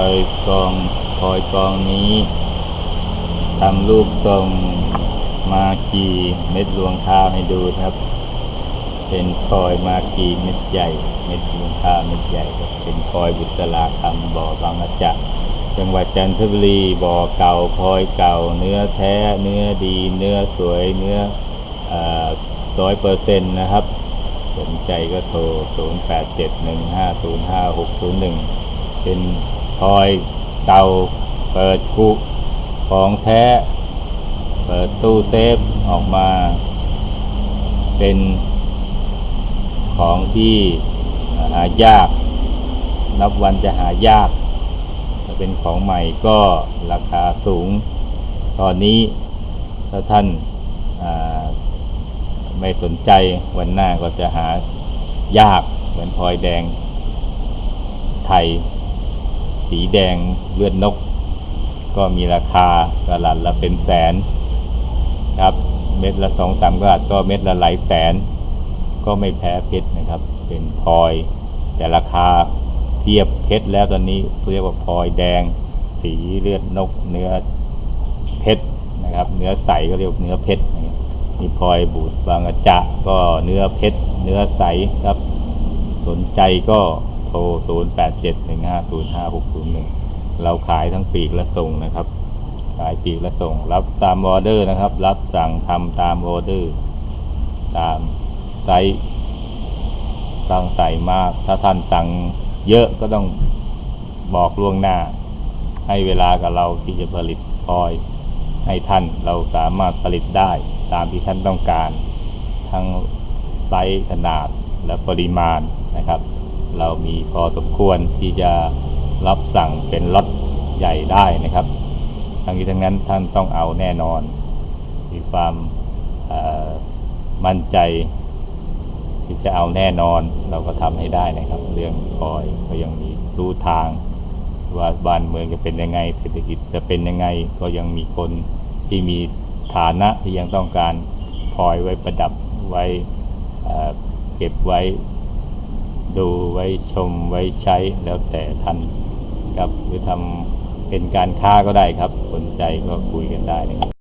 คอยกองคอยกองนี้ทำรูปทรงมากีเม็ดรวงข้าวให้ดูครับ เป็นคอยมากีเม็ดใหญ่ เม็ดรวงข้าวเม็ดใหญ่ครับเป็นคอยบุษราคำบ่อบางอาจะจังหวัดจันทบุรีบ่อเก่าคอยเก่า เนื้อแท้ เนื้อดี เนื้อสวย เนื้อร้อยเปอร์เซ็นต์นะครับ สนใจก็โทร 0 8 7 1 5 0 5 6 0 1 เป็น พลอยเก่าเปิดกุของแท้ เปิดตู้เซฟออกมา เป็นของที่หายาก นับวันจะหายากถ้าเป็นของใหม่ก็ราคาสูง ตอนนี้ถ้าท่านไม่สนใจวันหน้าก็จะหายากเหมือนพลอยแดงไทย สีแดงเลือดนก ก็มีราคากระหลัดละเป็นแสนครับเม็ดละสองสามกระหลัดก็เม็ดละหลายแสน ก็ไม่แพ้เพชรนะครับ เป็นพลอย แต่ราคาเทียบเพชรแล้วตอนนี้เรียกว่าพลอยแดง สีเลือดนก เนื้อเพชรนะครับ เนื้อใสก็เรียกเนื้อเพชรมีพลอยบูดบางอาจะก็เนื้อเพชรเนื้อใสครับ สนใจก็ ร 0 8 7 1 5 0 5 6 0 1 เราขายทั้งปีกและส่งนะครับ ขายปีกและส่ง รับตามออเดอร์นะครับ รับสั่งทำตามออเดอร์ ตามไซส์สั่งใส่มาก ถ้าท่านสั่งเยอะก็ต้องบอกล่วงหน้า ให้เวลากับเราที่จะผลิตพลอย ให้ท่านเราสามารถผลิตได้ตามที่ท่านต้องการ ทั้งไซส์ขนาดและปริมาณนะครับ เรามีพอสมควรที่จะรับสั่งเป็นล็อตใหญ่ได้นะครับ ทั้งนี้ทั้งนั้นท่านต้องเอาแน่นอน มีความมั่นใจ ที่จะเอาแน่นอนเราก็ทำให้ได้นะครับ เรื่องคอยก็ยังมีรู้ทาง ว่าบ้านเมืองจะเป็นยังไง เศรษฐกิจจะเป็นยังไงก็ยังมีคนที่มีฐานะที่ยังต้องการพลอยไว้ประดับไว้เก็บไว้ ดูไว้ชมไว้ใช้แล้วแต่ท่านครับหรือทำเป็นการค้าก็ได้ครับ สนใจก็คุยกันได้นะครับ